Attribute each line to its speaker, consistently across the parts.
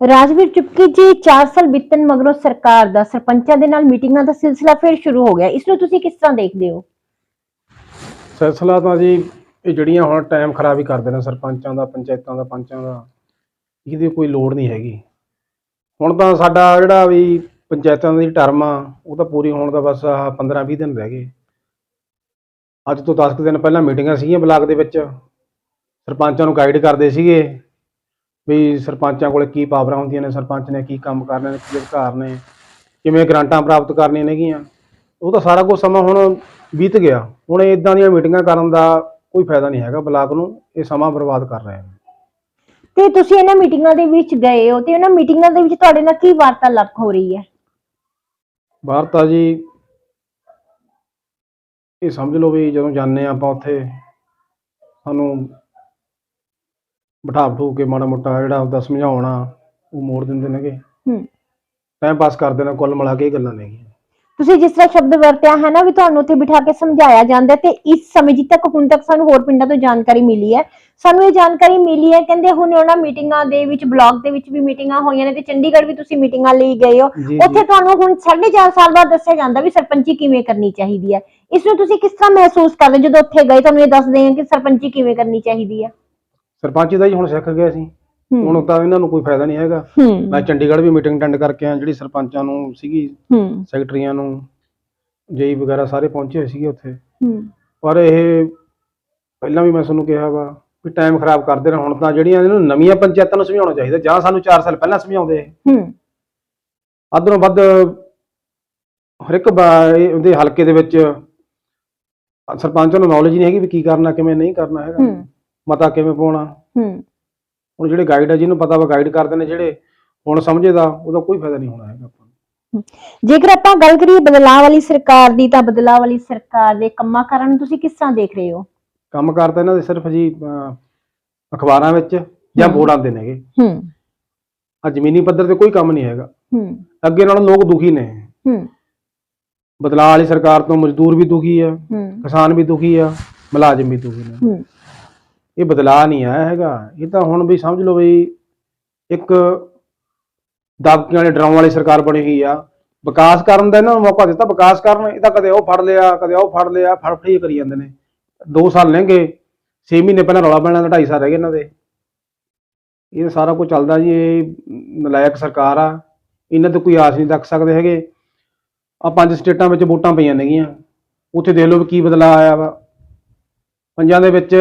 Speaker 1: ਰਾਜਵੀਰ ਚੁਪਕੀ ਜੀ 4 ਸਾਲ ਬੀਤਣ ਮਗਰੋਂ ਸਰਕਾਰ ਦਾ ਸਰਪੰਚਾਂ ਦੇ ਨਾਲ ਮੀਟਿੰਗਾਂ ਦਾ ਸਿਲਸਿਲਾ ਫਿਰ ਸ਼ੁਰੂ ਹੋ ਗਿਆ। ਇਸ ਨੂੰ ਤੁਸੀਂ ਕਿਸ ਤਰ੍ਹਾਂ ਦੇਖਦੇ ਹੋ?
Speaker 2: ਸਿਲਸਿਲਾ ਤਾਂ ਜੀ, ਇਹ ਜਿਹੜੀਆਂ ਹੁਣ ਟਾਈਮ ਖਰਾਬ ਹੀ ਕਰਦੇ ਨੇ ਸਰਪੰਚਾਂ ਦਾ, ਪੰਚਾਇਤਾਂ ਦਾ, ਪੰਚਾਂ ਦਾ, ਇਹਦੀ ਕੋਈ ਲੋੜ ਨਹੀਂ ਹੈਗੀ। ਹੁਣ ਤਾਂ ਸਾਡਾ ਜਿਹੜਾ ਵੀ ਪੰਚਾਇਤਾਂ ਦੀ ਟਰਮ ਆ, ਉਹ ਤਾਂ ਪੂਰੀ ਹੋਣ ਦਾ ਬਸ ਆਹ 15 20 ਦਿਨ ਰਹਿ ਗਏ। ਅੱਜ ਤੋਂ 10 ਕੁ ਦਿਨ ਪਹਿਲਾਂ ਮੀਟਿੰਗਾਂ ਸੀਗੀਆਂ ਬਲਾਕ ਦੇ ਵਿੱਚ। ਸਰਪੰਚਾਂ ਨੂੰ ਗਾਈਡ ਕਰਦੇ ਸੀਗੇ। ਵੀ ਸਰਪੰਚਾਂ ਕੋਲੇ ਕੀ ਪਾਵਰਾਂ ਹੁੰਦੀਆਂ ਨੇ ਸਰਪੰਚ ਨੇ ਕੀ ਕੰਮ ਕਰਨੇ ਨੇ ਕੀ ਅਧਿਕਾਰ ਨੇ ਕਿਵੇਂ ਗ੍ਰਾਂਟਾਂ ਪ੍ਰਾਪਤ ਕਰਨੀਆਂ ਨੇਗੀਆਂ। ਉਹ ਤਾਂ ਸਾਰਾ ਕੁਝ ਸਮਾਂ ਹੁਣ ਬੀਤ ਗਿਆ। ਹੁਣ ਇਦਾਂ ਦੀਆਂ ਮੀਟਿੰਗਾਂ ਕਰਨ ਦਾ ਕੋਈ ਫਾਇਦਾ ਨਹੀਂ ਹੈਗਾ ਬਲਾਕ ਨੂੰ ਇਹ ਸਮਾਂ ਬਰਬਾਦ ਕਰ ਰਹੇ ਨੇ।
Speaker 1: ਤੇ ਤੁਸੀਂ ਇਹਨਾਂ ਮੀਟਿੰਗਾਂ ਦੇ ਵਿੱਚ ਗਏ ਹੋ ਤੇ ਉਹਨਾਂ ਮੀਟਿੰਗਾਂ ਦੇ ਵਿੱਚ ਤੁਹਾਡੇ ਨਾਲ ਕੀ ਵਾਰਤਾਲਾਪ ਹੋ ਰਹੀ ਹੈ?
Speaker 2: ਬਾਹਰ ਤਾਂ ਜੀ ਇਹ ਸਮਝ ਲਓ ਵੀ ਜਦੋਂ ਜਾਂਦੇ ਹਾਂ ਆਪਾਂ ਉੱਥੇ ਸਾਨੂੰ ਬਿਠਾ ਬਠੂ ਕੇ ਮਾੜਾ ਮੋਟਾ ਜਿਹੜਾ ਉਹਦਾ ਸਮਝਾਉਣਾ ਉਹ ਮੋੜ ਦਿੰਦੇ ਨੇਗੇ।
Speaker 1: ਹੂੰ।
Speaker 2: ਟਾਈਮ ਪਾਸ ਕਰਦੇ ਨੇ ਕੁੱਲ ਮਿਲਾ ਕੇ ਇਹ ਗੱਲਾਂ ਨੇਗੀਆਂ।
Speaker 1: ਤੁਸੀਂ ਜਿਸ ਤਰ੍ਹਾਂ ਸ਼ਬਦ ਵਰਤਿਆ ਹੈ ਨਾ ਵੀ ਤੁਹਾਨੂੰ ਉੱਥੇ ਬਿਠਾ ਕੇ ਸਮਝਾਇਆ ਜਾਂਦਾ ਹੈ ਤੇ ਇਸ ਸਮੇਂ ਜਿੱਥੇ ਤੱਕ ਹੁਣ ਤੱਕ ਸਾਨੂੰ ਹੋਰ ਪਿੰਡਾਂ ਤੋਂ ਜਾਣਕਾਰੀ ਮਿਲੀ ਹੈ ਸਾਨੂੰ ਇਹ ਜਾਣਕਾਰੀ ਮਿਲੀ ਹੈ ਕਹਿੰਦੇ ਹੁਣ ਉਹਨਾਂ ਮੀਟਿੰਗਾਂ ਦੇ ਵਿੱਚ ਬਲਾਕ ਦੇ ਵਿੱਚ ਵੀ ਮੀਟਿੰਗਾਂ ਹੋਈਆਂ ਨੇ ਤੇ ਚੰਡੀਗੜ੍ਹ ਵੀ ਤੁਸੀਂ ਮੀਟਿੰਗਾਂ ਲਈ ਗਏ ਹੋ।
Speaker 2: ਜੀ,
Speaker 1: ਉੱਥੇ ਤੁਹਾਨੂੰ ਹੁਣ 4.5 ਸਾਲ ਬਾਅਦ ਦੱਸਿਆ ਜਾਂਦਾ ਵੀ ਸਰਪੰਚੀ ਕਿਵੇਂ ਕਰਨੀ ਚਾਹੀਦੀ ਹੈ। ਇਸ ਨੂੰ ਤੁਸੀਂ ਕਿਸ ਤਰ੍ਹਾਂ ਮਹਿਸੂਸ ਕਰਦੇ ਜਦੋਂ ਉੱਥੇ ਗਏ ਤੁਹਾਨੂੰ ਇਹ ਦੱਸਦੇ ਆ ਕਿ ਸਰਪੰਚੀ ਕਿਵੇਂ ਕਰਨੀ ਚਾਹੀਦੀ ਹੈ।
Speaker 2: ਸਰਪੰਚ ਦਾ ਹੀ ਹੁਣ ਸਿੱਖ ਗਏ ਸੀ ਹੁਣ ਤਾਂ ਇਹਨਾਂ ਨੂੰ ਕੋਈ ਫਾਇਦਾ ਨਹੀਂ ਹੈਗਾ।
Speaker 1: ਹੂੰ।
Speaker 2: ਮੈਂ ਚੰਡੀਗੜ੍ਹ ਵੀ ਮੀਟਿੰਗ ਅਟੈਂਡ ਕਰਕੇ ਆ ਜਿਹੜੀ ਸਰਪੰਚਾਂ ਨੂੰ ਸੀਗੀ
Speaker 1: ਹੂੰ।
Speaker 2: ਸੈਕਟਰੀਆਂ ਨੂੰ ਜੇਈ ਵਗੈਰਾ ਸਾਰੇ ਪਹੁੰਚੇ ਹੋਏ ਸੀਗੇ ਉੱਥੇ।
Speaker 1: ਹੂੰ।
Speaker 2: ਪਰ ਇਹ ਪਹਿਲਾਂ ਵੀ ਮੈਂ ਤੁਹਾਨੂੰ ਕਿਹਾ ਵਾ ਵੀ ਟਾਈਮ ਖਰਾਬ ਕਰਦੇ ਨੇ ਹੁਣ ਤਾਂ ਜਿਹੜੀਆਂ ਇਹਨੂੰ ਨਵੀਆਂ ਪੰਚਾਇਤਾਂ ਨੂੰ ਸਮਝਾਉਣਾ ਚਾਹੀਦਾ ਜਾਂ ਸਾਨੂੰ 4 ਸਾਲ ਪਹਿਲਾਂ ਸਮਝਾਉਂਦੇ।
Speaker 1: ਹੂੰ।
Speaker 2: ਅੱਧਰੋਂ ਵੱਧ ਹਰ ਇੱਕ ਬਾ- ਇਹ ਉਹਦੇ ਹਲਕੇ ਦੇ ਵਿੱਚ ਸਰਪੰਚਾਂ ਨੂੰ ਨੌਲੇਜ ਨਹੀਂ ਹੈਗੀ ਵੀ ਕੀ ਕਰਨਾ ਕਿਵੇਂ ਨਹੀਂ ਕਰਨਾ ਹੈਗਾ।
Speaker 1: ਹੂੰ।
Speaker 2: ਮਤਾ ਕਿਵੇਂ ਪਾਉਣਾ?
Speaker 1: ਹੂੰ।
Speaker 2: ਹੁਣ ਜਿਹੜੇ ਗਾਈਡ ਆ ਜਿਹਨੂੰ ਪਤਾ ਵਾ ਗਾਈਡ ਕਰਦੇ ਨੇ ਜਿਹੜੇ ਹੁਣ ਸਮਝੇਦਾ ਉਹਦਾ ਕੋਈ ਫਾਇਦਾ ਨਹੀਂ ਹੋਣਾ ਹੈਗਾ ਆਪਾਂ ਨੂੰ।
Speaker 1: ਜੇਕਰ ਆਪਾਂ ਗੱਲ ਕਰੀਏ ਬਦਲਾਅ ਵਾਲੀ ਸਰਕਾਰ ਦੀ ਤਾਂ ਬਦਲਾਅ ਵਾਲੀ ਸਰਕਾਰ ਦੇ ਕੰਮਾਂ ਕਾਰਾਂ ਨੂੰ ਤੁਸੀਂ ਕਿਸ ਤਰ੍ਹਾਂ ਦੇਖ ਰਹੇ ਹੋ?
Speaker 2: ਕੰਮ ਕਰਤਾ ਇਹਨਾਂ ਦੇ ਸਿਰਫ ਜੀ ਅਹ, ਅਖਬਾਰਾਂ ਵਿੱਚ ਜਾਂ
Speaker 1: ਹੂੰ।
Speaker 2: ਬੋਰਡ ਆਉਂਦੇ ਨੇਗੇ।
Speaker 1: ਹੂੰ।
Speaker 2: ਆ ਜ਼ਮੀਨੀ ਪੱਧਰ ਤੇ ਕੋਈ ਕੰਮ ਨਹੀਂ ਹੈਗਾ।
Speaker 1: ਹੂੰ।
Speaker 2: ਅੱਗੇ ਨਾਲੋਂ ਲੋਕ ਦੁਖੀ ਨੇ।
Speaker 1: ਹੂੰ।
Speaker 2: ਬਦਲਾਅ ਵਾਲੀ ਸਰਕਾਰ ਤੋਂ ਮਜ਼ਦੂਰ ਵੀ ਦੁਖੀ ਆ
Speaker 1: ਹੂੰ।
Speaker 2: ਕਿਸਾਨ ਵੀ ਦੁਖੀ ਆ ਮੁਲਾਜ਼ਮ ਵੀ ਦੁਖੀ ਨੇ।
Speaker 1: ਹੂੰ।
Speaker 2: ਇਹ ਬਦਲਾਅ ਨਹੀਂ ਆਇਆ ਹੈਗਾ। ਇਹ ਤਾਂ ਹੁਣ ਵੀ ਸਮਝ ਲਓ ਵੀ ਇੱਕ ਦਬਕਿਆਂ ਵਾਲੇ, ਡਰਾਉਣ ਵਾਲੀ ਸਰਕਾਰ ਬਣੀ ਹੋਈ ਆ। ਵਿਕਾਸ ਕਰਨ ਦਾ ਇਹਨਾਂ ਨੂੰ ਮੌਕਾ ਦਿੱਤਾ, ਵਿਕਾਸ ਕਰਨ। ਇਹ ਤਾਂ ਕਦੇ ਉਹ ਫੜ ਲਿਆ, ਕਦੇ ਉਹ ਫੜ ਲਿਆ, ਫੜ ਫੜੀ ਕਰੀ ਜਾਂਦੇ ਨੇ। 2 ਸਾਲ ਲੰਘੇ 6 ਮਹੀਨੇ ਪਹਿਲਾਂ ਰੌਲਾ ਪੈਣਾ ਦਾ 2.5 ਸਾਲ ਰਹਿ ਗਏ ਇਹਨਾਂ ਦੇ। ਇਹ ਸਾਰਾ ਕੁਝ ਚੱਲਦਾ ਜੀ, ਇਹ ਨਲਾਇਕ ਸਰਕਾਰ ਆ। ਇਹਨਾਂ ਤੋਂ ਕੋਈ ਆਸ ਨਹੀਂ ਰੱਖ ਸਕਦੇ ਹੈਗੇ। ਆ ਪੰਜ ਸਟੇਟਾਂ ਵਿੱਚ ਵੋਟਾਂ ਪਈਆਂ ਨੇਗੀਆਂ। ਉੱਥੇ ਦੇਖ ਲਓ ਵੀ ਕੀ ਬਦਲਾਅ ਆਇਆ ਵਾ। ਪੰਜਾਂ ਦੇ ਵਿੱਚ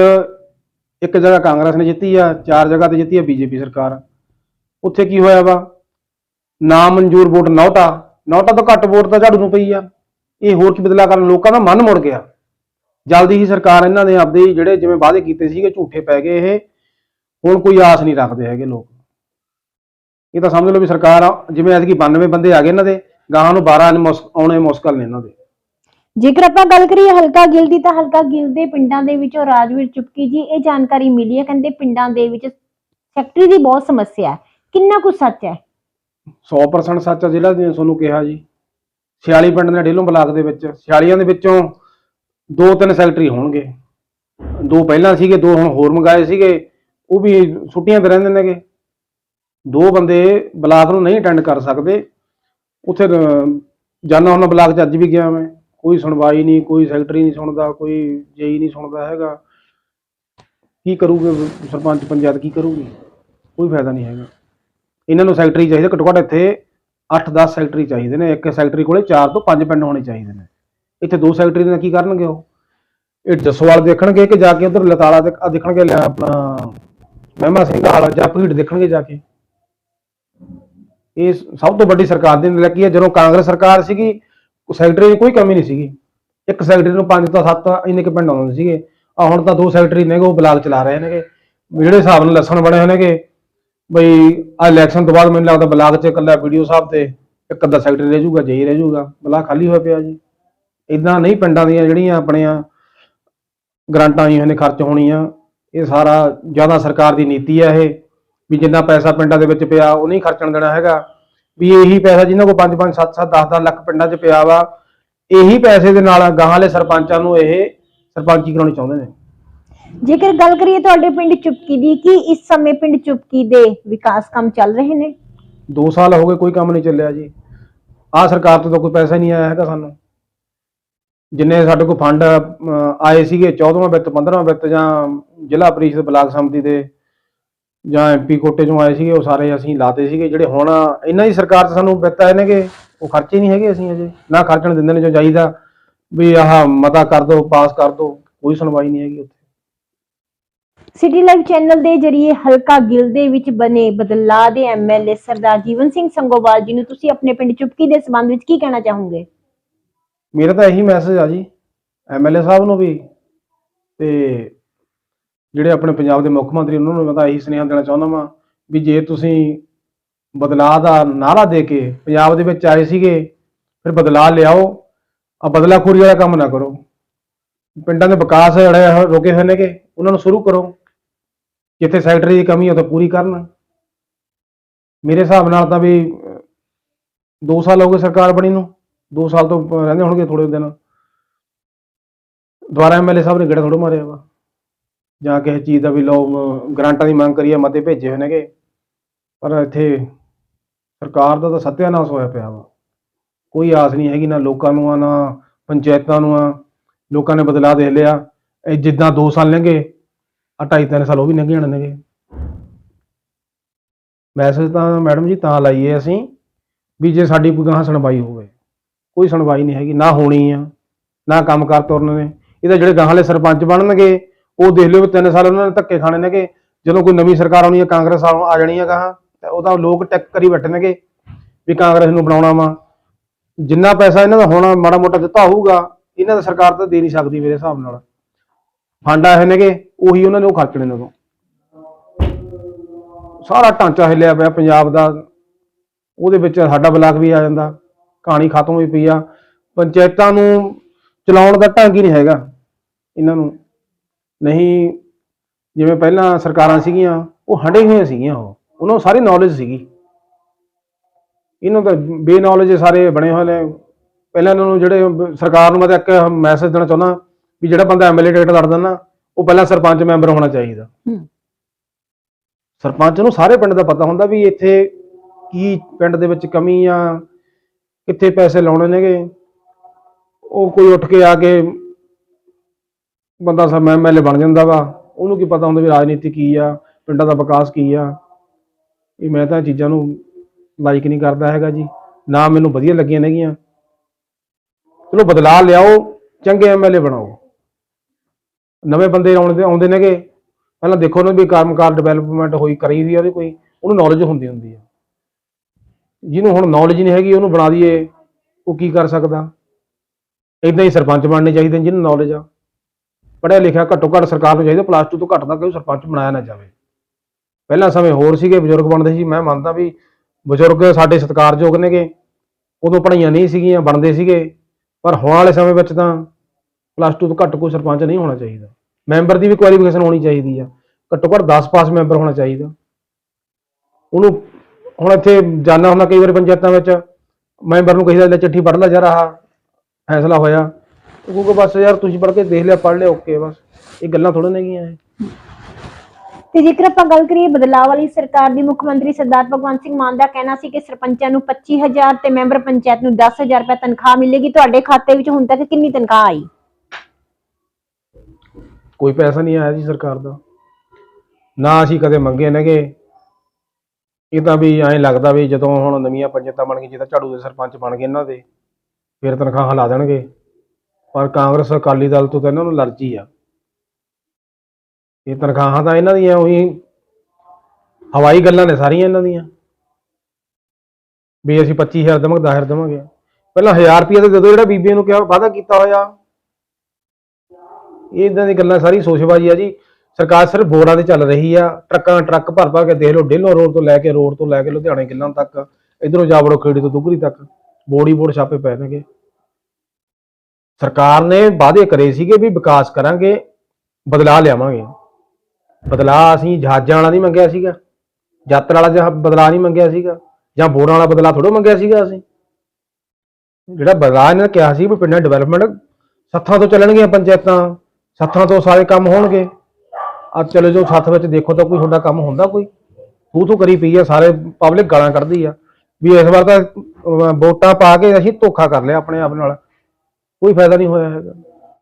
Speaker 2: ਇੱਕ ਜਗ੍ਹਾ ਕਾਂਗਰਸ ਨੇ ਜਿੱਤੀ ਆ ਚਾਰ ਜਗ੍ਹਾ ਤੇ ਜਿੱਤੀ ਆ ਬੀਜੇਪੀ ਸਰਕਾਰ। ਉੱਥੇ ਕੀ ਹੋਇਆ ਵਾ? ਨਾ ਮਨਜ਼ੂਰ ਵੋਟ ਨੌਟਾ ਨੌਟਾ ਤੋਂ ਘੱਟ ਵੋਟ ਤਾਂ ਝਾੜੂ ਨੂੰ ਪਈ ਆ। ਇਹ ਹੋਰ ਕੀ ਬਦਲਾ ਕਰਨ? ਲੋਕਾਂ ਦਾ ਮਨ ਮੁੜ ਗਿਆ। ਜਲਦੀ ਹੀ ਸਰਕਾਰ ਇਹਨਾਂ ਨੇ ਆਪਦੇ ਜਿਹੜੇ ਜਿਵੇਂ ਵਾਅਦੇ ਕੀਤੇ ਸੀਗੇ ਝੂਠੇ ਪੈ ਗਏ ਇਹ। ਹੁਣ ਕੋਈ ਆਸ ਨਹੀਂ ਰੱਖਦੇ ਹੈਗੇ ਲੋਕ। ਇਹ ਤਾਂ ਸਮਝ ਲਓ ਵੀ ਸਰਕਾਰ ਆ, ਜਿਵੇਂ ਐਤਕੀ 92 ਬੰਦੇ ਆ ਗਏ ਇਹਨਾਂ ਦੇ ਗਾਹਾਂ ਨੂੰ 12 ਮੁਸ- ਆਉਣੇ ਮੁਸ਼ਕਲ ਨੇ ਇਹਨਾਂ ਦੇ।
Speaker 1: ਜੇਕਰ ਆਪਾਂ ਗੱਲ ਕਰੀਏ ਹਲਕਾ ਗਿੱਲ ਦੀ ਤਾਂ ਹਲਕਾ ਗਿੱਲ ਦੇ ਪਿੰਡਾਂ ਦੇ ਵਿੱਚੋਂ ਰਾਜਵੀਰ ਚੁਪਕੀ ਜੀ ਇਹ ਜਾਣਕਾਰੀ ਮਿਲੀ ਹੈ। ਕਹਿੰਦੇ ਪਿੰਡਾਂ ਦੇ ਵਿੱਚ ਫੈਕਟਰੀ ਦੀ ਬਹੁਤ ਸਮੱਸਿਆ ਹੈ। ਕਿੰਨਾ ਕੁ ਸੱਚ ਹੈ?
Speaker 2: 100% ਸੱਚ ਆ ਜਿਹੜਾ ਜਿਵੇਂ ਤੁਹਾਨੂੰ ਕਿਹਾ ਜੀ। 46 ਪਿੰਡ ਨੇ ਢੇਲੋਂ ਬਲਾਕ ਦੇ ਵਿੱਚ। 46 ਦੇ ਵਿੱਚੋਂ ਦੋ ਤਿੰਨ ਸੈਕਟਰੀ ਹੋਣਗੇ। ਦੋ ਪਹਿਲਾਂ ਸੀਗੇ ਦੋ ਹੁਣ ਹੋਰ ਮੰਗਾਏ ਸੀਗੇ। ਉਹ ਵੀ ਛੁੱਟੀਆਂ ਤੇ ਰਹਿੰਦੇ ਨੇਗੇ। ਦੋ ਬੰਦੇ ਬਲਾਕ ਨੂੰ ਨਹੀਂ ਅਟੈਂਡ ਕਰ ਸਕਦੇ। ਉੱਥੇ ਅਹ, ਜਾਨਾ ਬਲਾਕ ਚ ਅੱਜ ਵੀ ਗਿਆ ਮੈਂ। ਕੋਈ ਸੁਣਵਾਈ ਨਹੀਂ, ਕੋਈ ਸੈਕਟਰੀ ਨਹੀਂ ਸੁਣਦਾ, ਕੋਈ ਜੇਈ ਨਹੀਂ ਸੁਣਦਾ ਹੈਗਾ। ਕੀ ਕਰੂਗੇ ਸਰਪੰਚ ਪੰਚਾਇਤ ਕੀ ਕਰੂਗੀ? ਕੋਈ ਫਾਇਦਾ ਨਹੀਂ ਹੈਗਾ। ਇਹਨਾਂ ਨੂੰ ਸੈਕਟਰੀ ਚਾਹੀਦੇ, ਘੱਟੋ ਘੱਟ ਇੱਥੇ 8-10 ਸੈਕਟਰੀ ਚਾਹੀਦੇ ਨੇ। ਇੱਕ ਸੈਕਟਰੀ ਕੋਲੇ 4 ਤੋਂ 5 ਪਿੰਡ ਹੋਣੇ ਚਾਹੀਦੇ ਨੇ। ਇੱਥੇ ਦੋ ਸੈਕਟਰੀ ਨਾਲ ਕੀ ਕਰਨਗੇ ਉਹ? ਇਹ ਜਸਵਾਲ ਦੇਖਣਗੇ ਕਿ ਜਾ ਕੇ ਉਧਰ ਲਤਾਲਾ ਦੇ ਦੇਖਣਗੇ ਆਪਣਾ ਮਹਿਮਾ ਸਿੰਘ ਵਾਲਾ ਜਾਂ ਭੀੜ ਦੇਖਣਗੇ ਜਾ ਕੇ? ਇਹ ਸਭ ਤੋਂ ਵੱਡੀ ਸਰਕਾਰ ਦੀ ਲੱਗੀ ਹੈ। ਜਦੋਂ ਕਾਂਗਰਸ ਸਰਕਾਰ ਸੀਗੀ ਸੈਕਟਰੀ ਦੀ ਕੋਈ ਕਮੀ ਨਹੀਂ ਸੀਗੀ। ਇੱਕ ਸੈਕਟਰੀ ਨੂੰ ਪੰਜ ਤੋਂ ਸੱਤ ਇੰਨੇ ਕੁ ਪਿੰਡ ਆਉਂਦੇ ਸੀਗੇ। ਆ ਹੁਣ ਤਾਂ ਦੋ ਸੈਕਟਰੀ ਨੇਗੇ ਉਹ ਬਲਾਕ ਚਲਾ ਰਹੇ ਨੇਗੇ। ਜਿਹੜੇ ਹਿਸਾਬ ਨਾਲ ਲੱਸਣ ਬਣੇ ਹੋਏ ਨੇਗੇ। ਬਈ ਆ ਇਲੈਕਸ਼ਨ ਤੋਂ ਬਾਅਦ ਮੈਨੂੰ ਲੱਗਦਾ ਬਲਾਕ 'ਚ ਇਕੱਲਾ ਵੀਡੀਓ ਸਾਹਿਬ ਤੇ ਇੱਕ ਅੱਧਾ ਸੈਕਟਰੀ ਰਹਿ ਜਾਊਗਾ, ਜਈ ਰਹਿ ਜਾਊਗਾ। ਬਲਾਕ ਖਾਲੀ ਹੋਇਆ ਪਿਆ ਜੀ। ਇਦਾਂ ਨਹੀਂ ਪਿੰਡਾਂ ਦੀਆਂ ਜਿਹੜੀਆਂ ਆਪਣੀਆਂ ਗ੍ਰਾਂਟਾਂ ਆਈਆਂ ਨੇ, ਖਰਚ ਹੋਣੀਆਂ, ਇਹ ਸਾਰਾ ਜ਼ਿਆਦਾ ਸਰਕਾਰ ਦੀ ਨੀਤੀ ਹੈ ਇਹ। ਵੀ ਜਿੰਨਾ ਪੈਸਾ ਪਿੰਡਾਂ ਦੇ ਵਿੱਚ ਪਿਆ ਉਹ ਨਹੀਂ ਖਰਚਣ ਦੇਣਾ ਹੈਗਾ। ਵੀ ਇਹੀ ਪੈਸਾ ਜਿਨ੍ਹਾਂ ਕੋਲ 5 5 7 7 10 10 ਲੱਖ ਪਿੰਡਾਂ 'ਚ ਪਿਆ ਵਾ ਇਹੀ ਪੈਸੇ ਦੇ ਨਾਲ ਗਾਹਾਂ ਵਾਲੇ ਸਰਪੰਚਾਂ ਨੂੰ ਇਹ ਸਰਪੰਚੀ ਕਰਾਉਣੀ ਚਾਹੁੰਦੇ ਨੇ।
Speaker 1: ਜੇਕਰ ਗੱਲ ਕਰੀਏ ਤੁਹਾਡੇ ਪਿੰਡ ਚੁਪਕੀ ਦੀ ਕੀ ਇਸ ਸਮੇਂ ਪਿੰਡ ਚੁਪਕੀ ਦੇ ਵਿਕਾਸ ਕੰਮ ਚੱਲ ਰਹੇ ਨੇ?
Speaker 2: 2 ਸਾਲ ਹੋ ਗਏ ਕੋਈ ਕੰਮ ਨਹੀਂ ਚੱਲਿਆ ਜੀ। ਆਹ ਸਰਕਾਰ ਤੋਂ ਤਾਂ ਕੋਈ ਪੈਸਾ ਨਹੀਂ ਆਇਆ ਹੈਗਾ ਸਾਨੂੰ। ਜਿੰਨੇ ਸਾਡੇ ਕੋਲ ਫੰਡ ਆਏ ਸੀਗੇ 14ਵਾਂ ਵਿੱਤ 15ਵਾਂ ਵਿੱਤ ਜਾਂ ਜ਼ਿਲ੍ਹਾ ਪਰਿਸ਼ਦ ਬਲਾਕ ਸੰਮਤੀ ਦੇ ਜਾਂ ਐਮਪੀ ਕੋਟੇ ਚੋਂ ਆਏ ਸੀਗੇ ਉਹ ਸਾਰੇ ਅਸੀਂ ਲਾਤੇ ਸੀਗੇ ਜਿਹੜੇ ਹੁਣ ਇਹਨਾਂ ਦੀ ਸਰਕਾਰ 'ਚ ਸਾਨੂੰ ਵਿੱਤ ਆਏ ਨੇਗੇ ਉਹ ਖਰਚੇ ਨਹੀਂ ਹੈਗੇ ਅਸੀਂ ਅਜੇ ਨਾ ਖਰਚਣ ਦਿੰਦੇ ਨੇ ਜੋ ਚਾਹੀਦਾ ਵੀ ਆਹ ਮਤਾ ਕਰ ਦਿਓ ਪਾਸ ਕਰ ਦਿਓ ਕੋਈ ਸੁਣਵਾਈ ਨਹੀਂ ਹੈਗੀ ਉੱਥੇ।
Speaker 1: ਸਿਟੀ ਲਾਈਵ ਚੈਨਲ ਦੇ ਜਰੀਏ ਹਲਕਾ ਗਿੱਲ ਦੇ ਵਿੱਚ ਬਣੇ ਬਦਲਾਅ ਦੇ ਐਮਐਲਏ ਸਰਦਾਰ ਜੀਵਨ ਸਿੰਘ ਸੰਗੋਵਾਲ ਜੀ ਨੂੰ ਤੁਸੀਂ ਆਪਣੇ ਪਿੰਡ ਚੁਪਕੀ ਦੇ ਸੰਬੰਧ ਵਿੱਚ ਕੀ ਕਹਿਣਾ ਚਾਹੋਗੇ?
Speaker 2: ਮੇਰਾ ਤਾਂ ਇਹੀ ਮੈਸੇਜ ਆ ਜੀ ਐਮਐਲਏ ਸਾਹਿਬ ਨੂੰ ਵੀ ਤੇ ਜਿਹੜੇ ਆਪਣੇ ਪੰਜਾਬ ਦੇ ਮੁੱਖ ਮੰਤਰੀ, ਉਹਨਾਂ ਨੂੰ ਮੈਂ ਤਾਂ ਇਹੀ ਸੁਨੇਹਾ ਦੇਣਾ ਚਾਹੁੰਦਾ ਵਾਂ ਵੀ ਜੇ ਤੁਸੀਂ ਬਦਲਾਅ ਦਾ ਨਾਰਾ ਦੇ ਕੇ ਪੰਜਾਬ ਦੇ ਵਿੱਚ ਆਏ ਸੀਗੇ, ਫਿਰ ਬਦਲਾਅ ਲਿਆਓ। ਆ ਬਦਲਾਖੋਰੀ ਵਾਲਾ ਕੰਮ ਨਾ ਕਰੋ। ਪਿੰਡਾਂ ਦੇ ਵਿਕਾਸ ਜਿਹੜੇ ਆ ਰੁਕੇ ਹੋਏ ਨੇਗੇ, ਉਹਨਾਂ ਨੂੰ ਸ਼ੁਰੂ ਕਰੋ। ਜਿੱਥੇ ਸੈਕਟਰੀ ਦੀ ਕਮੀ ਹੈ ਉਹ ਤਾਂ ਪੂਰੀ ਕਰਨ। ਮੇਰੇ ਹਿਸਾਬ ਨਾਲ ਤਾਂ ਵੀ 2 ਸਾਲ ਹੋ ਗਏ ਸਰਕਾਰ ਬਣੀ ਨੂੰ। 2 ਸਾਲ ਤੋਂ ਰਹਿੰਦੇ ਹੋਣਗੇ ਥੋੜੇ ਦਿਨ। ਦੁਬਾਰਾ ਐਮਐਲਏ ਸਾਹਿਬ ਨੇ ਗੇੜਾ ਥੋੜਾ ਮਾਰਿਆ ਵਾ। ਜਾਂ ਕਿਸੇ ਚੀਜ਼ ਦਾ ਵੀ ਲੋ ਗ੍ਰਾਂਟਾਂ ਦੀ ਮੰਗ ਕਰੀਏ, ਮਤੇ ਭੇਜੇ ਹੋਏ ਨੇਗੇ। ਪਰ ਇੱਥੇ ਸਰਕਾਰ ਦਾ ਤਾਂ ਸੱਤਿਆਨਾਸ਼ ਹੋਇਆ ਪਿਆ ਵਾ। ਕੋਈ ਆਸ ਨਹੀਂ ਹੈਗੀ ਨਾ ਲੋਕਾਂ ਨੂੰ ਆ, ਨਾ ਪੰਚਾਇਤਾਂ ਨੂੰ ਆ। ਲੋਕਾਂ ਨੇ ਬਦਲਾ ਦੇ ਲਿਆ। ਇਹ ਜਿੱਦਾਂ 2 ਸਾਲ ਲੰਘੇ ਆ ਢਾਈ ਤਿੰਨ ਸਾਲ ਉਹ ਵੀ ਲੰਘੇ ਜਾਣੇ ਮੈਸੇਜ ਤਾਂ ਮੈਡਮ ਜੀ ਤਾਂ ਲਾਈਏ ਅਸੀਂ ਵੀ ਜੇ ਸਾਡੀ ਕੋਈ ਗਾਹਾਂ ਸੁਣਵਾਈ ਹੋਵੇ। ਕੋਈ ਸੁਣਵਾਈ ਨਹੀਂ ਹੈਗੀ, ਨਾ ਹੋਣੀ ਆ, ਨਾ ਕੰਮ ਕੰਮਕਾਰ ਤੁਰਨ ਨੇ। ਇਹ ਤਾਂ ਜਿਹੜੇ ਗਾਹਾਂ ਵਾਲੇ ਸਰਪੰਚ ਬਣਨਗੇ ਉਹ ਦੇਖ ਲਿਓ ਵੀ ਤਿੰਨ ਸਾਲ ਉਹਨਾਂ ਨੇ ਧੱਕੇ ਖਾਣੇ ਨੇਗੇ। ਜਦੋਂ ਕੋਈ ਨਵੀਂ ਸਰਕਾਰ ਆਉਣੀ ਹੈ, ਕਾਂਗਰਸ ਆ ਜਾਣੀ ਹੈ ਗਾਹਾਂ ਤੇ ਉਹਦਾ ਲੋਕ ਟੈਕ ਕਰੀ ਬੈਠਣਗੇ ਵੀ ਕਾਂਗਰਸ ਨੂੰ ਬਣਾਉਣਾ ਵਾ। ਜਿੰਨਾ ਪੈਸਾ ਇਹਨਾਂ ਦਾ ਹੋਣਾ, ਮਾੜਾ ਮੋਟਾ ਦਿੱਤਾ ਹੋਊਗਾ, ਇਹਨਾਂ ਦਾ ਸਰਕਾਰ ਤਾਂ ਦੇ ਨਹੀਂ ਸਕਦੀ ਮੇਰੇ ਹਿਸਾਬ ਨਾਲ। ਫੰਡ ਆਏ ਨੇਗੇ, ਉਹੀ ਉਹਨਾਂ ਨੇ ਉਹ ਖਰਚਣੇ ਨੇ ਉਦੋਂ। ਸਾਰਾ ਢਾਂਚਾ ਹਿੱਲਿਆ ਪਿਆ ਪੰਜਾਬ ਦਾ। ਉਹਦੇ ਵਿੱਚ ਸਾਡਾ ਬਲਾਕ ਵੀ ਆ ਜਾਂਦਾ। ਕਹਾਣੀ ਖਤਮ ਹੋਈ ਪਈ ਆ। ਪੰਚਾਇਤਾਂ ਨੂੰ ਚਲਾਉਣ ਦਾ ਢੰਗ ਹੀ ਨਹੀਂ ਹੈਗਾ। ਇਹਨਾਂ ਨੂੰ ਨਹੀਂ ਜਿਵੇਂ ਪਹਿਲਾਂ ਸਰਕਾਰਾਂ ਸੀਗੀਆਂ ਉਹ ਹੰਡੇ ਹੋਏ ਸੀਗੀਆਂ ਉਹ। ਉਹਨਾਂ ਨੂੰ ਸਾਰੀ ਨੌਲੇਜ ਸੀਗੀ। ਇਹਨਾਂ ਦਾ ਬੇਨੌਲੇਜ ਸਾਰੇ ਬਣੇ ਹੋਏ ਨੇ। ਪਹਿਲਾਂ ਇਹਨਾਂ ਨੂੰ ਜਿਹੜੇ ਸਰਕਾਰ ਨੂੰ ਮੈਂ ਤਾਂ ਇੱਕ ਮੈਸੇਜ ਦੇਣਾ ਚਾਹੁੰਦਾ ਵੀ ਜਿਹੜਾ ਬੰਦਾ ਐਮਐਲਏ ਟਿਕਟ ਲੜਦਾ ਨਾ ਉਹ ਪਹਿਲਾਂ ਸਰਪੰਚ ਮੈਂਬਰ ਹੋਣਾ ਚਾਹੀਦਾ। ਸਰਪੰਚ ਨੂੰ ਸਾਰੇ ਪਿੰਡ ਦਾ ਪਤਾ ਹੁੰਦਾ ਵੀ ਇੱਥੇ ਕੀ ਪਿੰਡ ਦੇ ਵਿੱਚ ਕਮੀ ਆ ਕਿੱਥੇ ਪੈਸੇ ਲਾਉਣੇ ਨੇਗੇ। ਉਹ ਕੋਈ ਉੱਠ ਕੇ ਆ ਕੇ ਬੰਦਾ ਸਭ ਐਮਐਲਏ ਬਣ ਜਾਂਦਾ ਵਾ, ਉਹਨੂੰ ਕੀ ਪਤਾ ਹੁੰਦਾ ਵੀ ਰਾਜਨੀਤੀ ਕੀ ਆ, ਪਿੰਡਾਂ ਦਾ ਵਿਕਾਸ ਕੀ ਆ। ਇਹ ਮੈਂ ਤਾਂ ਇਹ ਚੀਜ਼ਾਂ ਨੂੰ ਲਾਈਕ ਨਹੀਂ ਕਰਦਾ ਹੈਗਾ ਜੀ, ਨਾ ਮੈਨੂੰ ਵਧੀਆ ਲੱਗੀਆਂ ਨੇਗੀਆਂ। ਚਲੋ ਬਦਲਾਅ ਲਿਆਓ, ਚੰਗੇ ਐਮਐਲਏ ਬਣਾਓ। ਨਵੇਂ ਬੰਦੇ ਆਉਣ ਆਉਂਦੇ ਨੇਗੇ। ਪਹਿਲਾਂ ਦੇਖੋ ਨਾ ਵੀ ਕੰਮਕਾਰ ਡਿਵੈਲਪਮੈਂਟ ਹੋਈ, ਕਰੀ ਦੀ ਆ ਉਹਦੀ ਕੋਈ, ਉਹਨੂੰ ਨੌਲੇਜ ਹੁੰਦੀ ਹੁੰਦੀ ਆ। ਜਿਹਨੂੰ ਹੁਣ ਨੌਲੇਜ ਨਹੀਂ ਹੈਗੀ, ਉਹਨੂੰ ਬਣਾ ਦਈਏ, ਉਹ ਕੀ ਕਰ ਸਕਦਾ? ਇਦਾਂ ਹੀ ਸਰਪੰਚ ਬਣਨੇ ਚਾਹੀਦੇ ਜਿਹਨੂੰ ਨੌਲੇਜ ਆ। ਪੜ੍ਹਿਆ ਲਿਖਿਆ ਘੱਟੋ ਘੱਟ ਸਰਕਾਰ ਨੂੰ ਚਾਹੀਦਾ ਪਲੱਸ 2 ਤੋਂ ਘੱਟ ਦਾ ਕੋਈ ਸਰਪੰਚ ਬਣਾਇਆ ਨਾ ਜਾਵੇ। ਪਹਿਲਾਂ ਸਮੇਂ ਹੋਰ ਸੀਗੇ, ਬਜ਼ੁਰਗ ਬਣਦੇ ਸੀ। ਮੈਂ ਮੰਨਦਾ ਵੀ ਬਜ਼ੁਰਗ ਸਾਡੇ ਸਤਿਕਾਰਯੋਗ ਨੇਗੇ। ਉਦੋਂ ਪੜ੍ਹਾਈਆਂ ਨਹੀਂ ਸੀਗੀਆਂ, ਬਣਦੇ ਸੀਗੇ। ਪਰ ਹੁਣ ਵਾਲੇ ਸਮੇਂ ਵਿੱਚ ਤਾਂ ਪਲੱਸ 2 ਤੋਂ ਘੱਟ ਕੋਈ ਸਰਪੰਚ ਨਹੀਂ ਹੋਣਾ ਚਾਹੀਦਾ। ਮੈਂਬਰ ਦੀ ਵੀ ਕੁਆਲੀਫਿਕੇਸ਼ਨ ਹੋਣੀ ਚਾਹੀਦੀ ਆ। ਘੱਟੋ ਘੱਟ 10 ਪਾਸ ਮੈਂਬਰ ਹੋਣਾ ਚਾਹੀਦਾ। ਉਹਨੂੰ ਹੁਣ ਇੱਥੇ ਜਾਣਾ ਹੁੰਦਾ ਕਈ ਵਾਰ ਪੰਚਾਇਤਾਂ ਵਿੱਚ। ਮੈਂਬਰ ਨੂੰ ਕਹੀਦਾ ਲੈ ਚਿੱਠੀ ਪੜ੍ਹ ਲੈ ਜਾ ਰਹਾ। ਫੈਸਲਾ ਹੋਇਆ। ਕਹੂਗਾ ਬਸ ਯਾਰ ਤੁਸੀਂ ਪੜ੍ਹ ਕੇ ਦੇਖ ਲਿਆ ਪੜ੍ਹ ਲਿਆ ਓਕੇ ਬਸ। ਇਹ ਗੱਲਾਂ ਥੋੜਾ ਨੇਗੀਆਂ ਇਹ।
Speaker 1: ਤੇ ਜੇਕਰ ਆਪਾਂ ਗੱਲ ਕਰੀਏ ਬਦਲਾਅ ਵਾਲੀ ਸਰਕਾਰ ਦੀ ਮੁੱਖ ਮੰਤਰੀ ਸਰਦਾਰ ਭਗਵੰਤ ਸਿੰਘ ਮਾਨ ਦਾ ਕਹਿਣਾ ਸੀ ਕਿ ਸਰਪੰਚਾਂ ਨੂੰ 25000 ਤੇ ਮੈਂਬਰ ਪੰਚਾਇਤ ਨੂੰ 10000 ਰੁਪਏ ਤਨਖਾਹ ਮਿਲੇਗੀ। ਤੁਹਾਡੇ ਖਾਤੇ ਵਿੱਚ ਹੁਣ ਤੱਕ ਕਿੰਨੀ ਤਨਖਾਹ ਆਈ?
Speaker 2: ਕੋਈ ਪੈਸਾ ਨਹੀਂ ਆਇਆ ਜੀ ਸਰਕਾਰ ਦਾ। ਨਾ ਅਸੀਂ ਕਦੇ ਮੰਗੇ ਨੇਗੇ। ਇਹ ਤਾਂ ਵੀ ਐਂ ਲੱਗਦਾ ਵੀ ਜਦੋਂ ਹੁਣ ਨਵੀਆਂ ਪੰਚਾਇਤਾਂ ਬਣ ਗਈਆਂ ਜਿਹਦਾ ਝਾੜੂ ਦੇ ਸਰਪੰਚ ਬਣ ਗਏ ਇਹਨਾਂ ਦੇ ਫਿਰ ਤਨਖਾਹਾਂ ਲਾ ਦੇਣਗੇ। ਪਰ ਕਾਂਗਰਸ ਅਕਾਲੀ ਦਲ ਤੋਂ ਤਾਂ ਇਹਨਾਂ ਨੂੰ ਅਲਰਜੀ ਆ। ਇਹ ਤਨਖਾਹਾਂ ਤਾਂ ਇਹਨਾਂ ਦੀਆਂ ਉਹੀ ਹਵਾਈ ਗੱਲਾਂ ਨੇ ਸਾਰੀਆਂ ਇਹਨਾਂ ਦੀਆਂ। ਵੀ ਅਸੀਂ 25000 ਦੇਵਾਂਗੇ 10000 ਦੇਵਾਂਗੇ। ਪਹਿਲਾਂ 1000 ਰੁਪਏ ਤੇ ਦੇ ਦਿਓ ਜਿਹੜਾ ਬੀਬੀਆਂ ਨੂੰ ਕਿਹਾ, ਵਾਅਦਾ ਕੀਤਾ ਹੋਇਆ। ਇਹ ਇਦਾਂ ਦੀ ਗੱਲਾਂ ਸਾਰੀ ਸੋਸ਼ਬਾਜ਼ੀ ਆ ਜੀ। ਸਰਕਾਰ ਸਿਰਫ ਬੋਰਡਾਂ ਤੇ ਚੱਲ ਰਹੀ ਆ। ਟਰੱਕਾਂ, ਟਰੱਕ ਭਰ ਭਰ ਕੇ ਦੇਖ ਲਓ, ਡੇਲੋ ਰੋਡ ਤੋਂ ਲੈ ਕੇ ਰੋਡ ਤੋਂ ਲੈ ਕੇ ਲੁਧਿਆਣੇ ਕਿੱਲਾਂ ਤੱਕ। ਇਧਰੋਂ ਜਾਵੜੋ ਖੇੜੀ ਤੋਂ ਦੁਗਰੀ ਤੱਕ। ਬੋੜੀ ਬੋੜ ਛਾਪੇ ਪੈ ਨੇਗੇ। ਸਰਕਾਰ ਨੇ ਵਾਅਦੇ ਕਰੇ ਸੀਗੇ ਵੀ ਵਿਕਾਸ ਕਰਾਂਗੇ ਬਦਲਾਅ ਲਿਆਵਾਂਗੇ। ਬਦਲਾਅ ਅਸੀਂ ਜਹਾਜ਼ਾਂ ਵਾਲਾ ਨਹੀਂ ਮੰਗਿਆ ਸੀਗਾ ਯਾਤਰਾ ਵਾਲਾ ਜਹਾ ਬਦਲਾਅ ਨਹੀਂ ਮੰਗਿਆ ਸੀਗਾ, ਜਾਂ ਬੋਰਾਂ ਵਾਲਾ ਬਦਲਾਅ ਥੋੜੋ ਮੰਗਿਆ ਸੀਗਾ ਅਸੀਂ। ਜਿਹੜਾ ਬਦਲਾਅ ਇਹਨਾਂ ਨੇ ਕਿਹਾ ਸੀ ਵੀ ਪਿੰਡਾਂ ਡਿਵੈਲਪਮੈਂਟ ਸੱਥਾਂ ਤੋਂ ਚੱਲਣਗੀਆਂ ਪੰਚਾਇਤਾਂ, ਸੱਥਾਂ ਤੋਂ ਸਾਰੇ ਕੰਮ ਹੋਣਗੇ। ਆ ਚਲੋ ਜੋ ਸੱਥ ਵਿੱਚ ਦੇਖੋ ਤਾਂ ਕੋਈ ਤੁਹਾਡਾ ਕੰਮ ਹੁੰਦਾ ਕੋਈ। ਤੂੰ ਤੂੰ ਕਰੀ ਪਈ ਆ, ਸਾਰੇ ਪਬਲਿਕ ਗਾਲਾਂ ਕੱਢਦੀ ਆ। ਵੀ ਇਸ ਵਾਰ ਤਾਂ ਵੋਟਾਂ ਪਾ ਕੇ ਅਸੀਂ ਧੋਖਾ ਕਰ ਲਿਆ ਆਪਣੇ ਆਪ ਨਾਲ। ਕੋਈ ਫਾਇਦਾ ਨਹੀਂ ਹੋਇਆ ਹੈਗਾ।